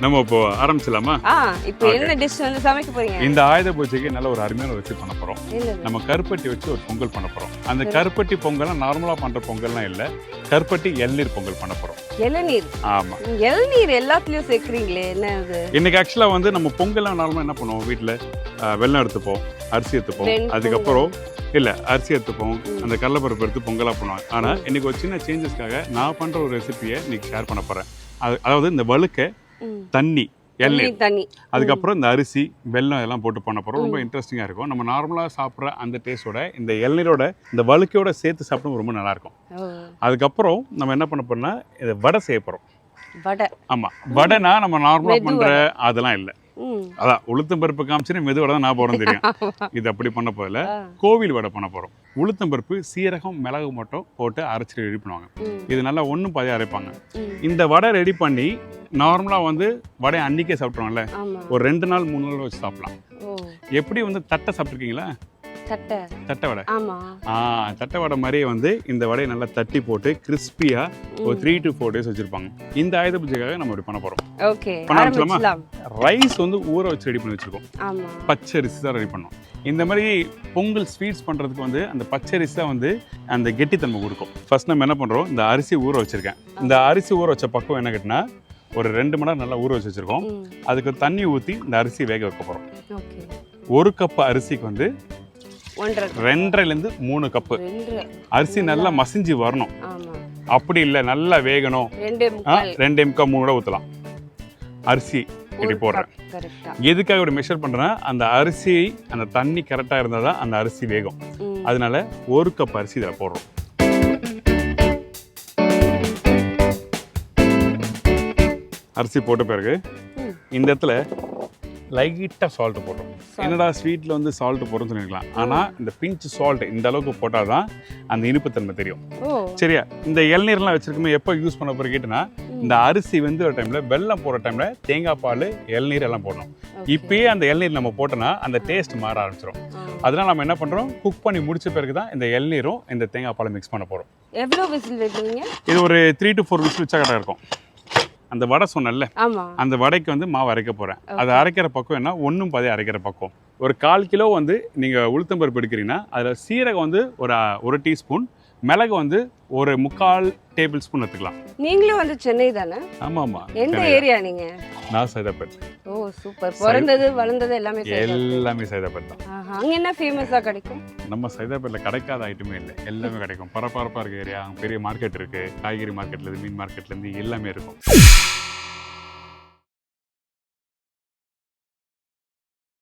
நம்ம இப்போ ஆரம்பிச்சலாமா இப்போ என்ன டிஷ் வந்து சமைக்க போறீங்க? இந்த ஆயுத பூஜைக்கு நல்ல ஒரு அருமையான வச்சு பண்ண போறோம். நம்ம கருப்பட்டி வச்சு ஒரு பொங்கல் பண்ண போறோம். அந்த கருப்பட்டி பொங்கல்லாம் நார்மலா பண்ற பொங்கல்லாம் இல்ல. கருப்பட்டி எள்நீர் பொங்கல் பண்ண போறோம். இளநீர் ஆமா. இளநீர் எல்லாத்துலயும் சேர்க்குறீங்களே என்ன இன்னைக்கு ஆக்சுவலா வந்து நம்ம பொங்கல்லாம் நார்மலா என்ன பண்ணுவோம்? வீட்ல ஆ, வெல்லம் எடுத்துப்போம் அரிசி எடுத்துப்போம். அதுக்கப்புறம் இல்ல அரிசி எடுத்துப்போம் அந்த கடலைப்பருப்பு எடுத்து பொங்கலா பண்ணுவாங்க ஆனா இன்னைக்கு ஒரு சின்ன சேஞ்சஸ்க்காக நான் பண்ற ஒரு ரெசிபியை இன்னைக்கு ஷேர் பண்ண போறேன். அது- அதாவது இந்த வழுக்க. தண்ணி எண்ணெய் தண்ணி அதுக்கப்புறம் இந்த அரிசி வெல்லம் இதெல்லாம் போட்டு பண்ண போகிறோம் ரொம்ப இன்ட்ரெஸ்டிங்காக இருக்கும். நம்ம நார்மலாக சாப்பிட்ற அந்த டேஸ்ட்டோட இந்த இளநீரோட இந்த வழுக்கையோட சேர்த்து சாப்பிடும் ரொம்ப நல்லா இருக்கும். ஓ, அதுக்கப்புறம் நம்ம என்ன பண்ண போறோம்னா இதை வடை செய்ய போகிறோம் வடை. ஆமாம் வடைனா நம்ம நார்மலாக பண்ணுற அதெல்லாம் இல்லை. அதான் உளுத்தம் பருப்பு காமிச்சுன்னு மெது வடை தான் நான் போகிறோம் தெரியும். இது அப்படி பண்ண போதில்ல ஆ, கோவில் வடை பண்ண போகிறோம் உளுத்தம் பருப்பு சீரகம் மிளகு மட்டும் போட்டு அரைச்சி ரெடி பண்ணுவாங்க. இது நல்லா ஒன்றும் பாதியாக அரைப்பாங்க. இந்த வடை ரெடி பண்ணி நார்மலாக வந்து வடையை அன்றைக்கே சாப்பிட்றோம்ல ஆமா. ஒரு ரெண்டு நாள் மூணு நாள் வச்சு சாப்பிடலாம். எப்படி வந்து தட்டை சாப்பிட்ருக்கீங்களா தட்டை. தட்டை வடை. ஆமா. ஆ தட்டை வடை மாதிரியே வந்து இந்த வடையை நல்லா தட்டி போட்டு கிறிஸ்பியாக ஒரு த்ரீ டு ஃபோர் டேஸ் வச்சுருப்பாங்க. இந்த ஆயுத பூஜைக்காக நம்ம இப்படி பண்ண போகிறோம் ஓகே பண்ண ரைஸ் வந்து ஊற வச்சு ரெடி பண்ணி வச்சுருக்கோம். ஆமா. பச்சை அரிசி தான் ரெடி பண்ணோம். இந்த மாதிரி பொங்கல் ஸ்வீட்ஸ் பண்ணுறதுக்கு வந்து அந்த பச்சை அரிசி தான் வந்து அந்த கெட்டித்தன்மை கொடுக்கும். ஃபர்ஸ்ட் நம்ம என்ன பண்ணுறோம் இந்த அரிசி ஊற வச்சுருக்கேன். இந்த அரிசி ஊற வச்ச பக்கம் என்ன கேட்டினா ஒரு ரெண்டு மணி நேரம் நல்லா ஊற வச்சு வச்சுருக்கோம். அதுக்கு தண்ணி ஊற்றி இந்த அரிசி வேக வைக்க போகிறோம் ஒரு கப் அரிசிக்கு வந்து ரெண்டரைலேருந்து மூணு கப்பு அரிசி நல்லா மசிஞ்சு வரணும். அப்படி இல்லை நல்லா வேகணும். ரெண்டு முக்கால். மூணு கூட ஊற்றலாம் அரிசி இப்படி போடுறேன். எதுக்காக இப்படி மெஷர் பண்ணுறேன்னா அந்த அரிசி அந்த தண்ணி கரெக்டாக இருந்தால் தான் அந்த அரிசி வேகும். அதனால ஒரு கப் அரிசி இதில் போடுறோம். அரிசி போட்ட பிறகு. இந்த இடத்துல லைட்டாக சால்ட் போடுறோம் என்னடா ஸ்வீட்டில் வந்து சால்ட் போடுறோம்னு சொல்லிருக்கலாம். ஆனால் இந்த பிஞ்ச் சால்ட் இந்த அளவுக்கு போட்டால் தான் அந்த இனிப்புத்தன்மை தெரியும். சரியா? இந்த இளநீர்லாம் வச்சிருக்கோமே எப்போ யூஸ் பண்ண போகிற கேட்டுனா இந்த அரிசி வெந்துற டைமில் வெல்லம் போடுற டைமில் தேங்காய் பால் இளநீர் எல்லாம் போடணும். இப்பயே அந்த இளநீர் நம்ம போட்டோன்னா அந்த டேஸ்ட் மாற ஆரம்பிச்சிடும். அதனால நம்ம என்ன பண்ணுறோம் குக் பண்ணி முடிச்ச பிறகு தான் இந்த இளநீரும் இந்த தேங்காய் பாலை மிக்ஸ் பண்ண போகிறோம் எவ்வளோ விசில் வைக்கிறீங்க? இது ஒரு த்ரீ டு ஃபோர் விசில் வச்சா கரெக்டாக இருக்கும். அந்த வடை சொன்னேன்ல ஆமா. அந்த வடைக்கு வந்து மாவு அரைக்க போகிறேன் அது அரைக்கிற பக்கம் என்ன? ஒன்றும் பாதி அரைக்கிற பக்கம் ஒரு கால் கிலோ வந்து நீங்கள் உளுத்தம்பருப்பு எடுக்கிறீங்கன்னா அதில் சீரகம் வந்து ஒரு ஒரு டீஸ்பூன் மிளகு வந்து ஒரு முக்கால் டேபிள் ஸ்பூன் எடுத்துக்கலாம். நீங்களும் வந்து சென்னை தானே? ஆமாம் ஆமாம் எந்த ஏரியா நீங்க? நான் சைதாப்பேட். ஓ சூப்பர். பிறந்தது வளர்ந்தது எல்லாமே. எல்லாமே சைதாப்பேட் தான். அங்க என்ன ஃபேமஸா கிடைக்கும்? நம்ம சைதாப்பேட்டில் கிடைக்காத ஐட்டமே இல்லை. எல்லாமே கிடைக்கும். பரபரப்பாக இருக்க ஏரியா பெரிய மார்க்கெட் இருக்குது காய்கறி மார்க்கெட்லேருந்து மீன் மார்க்கெட்லேருந்து எல்லாமே இருக்கும்.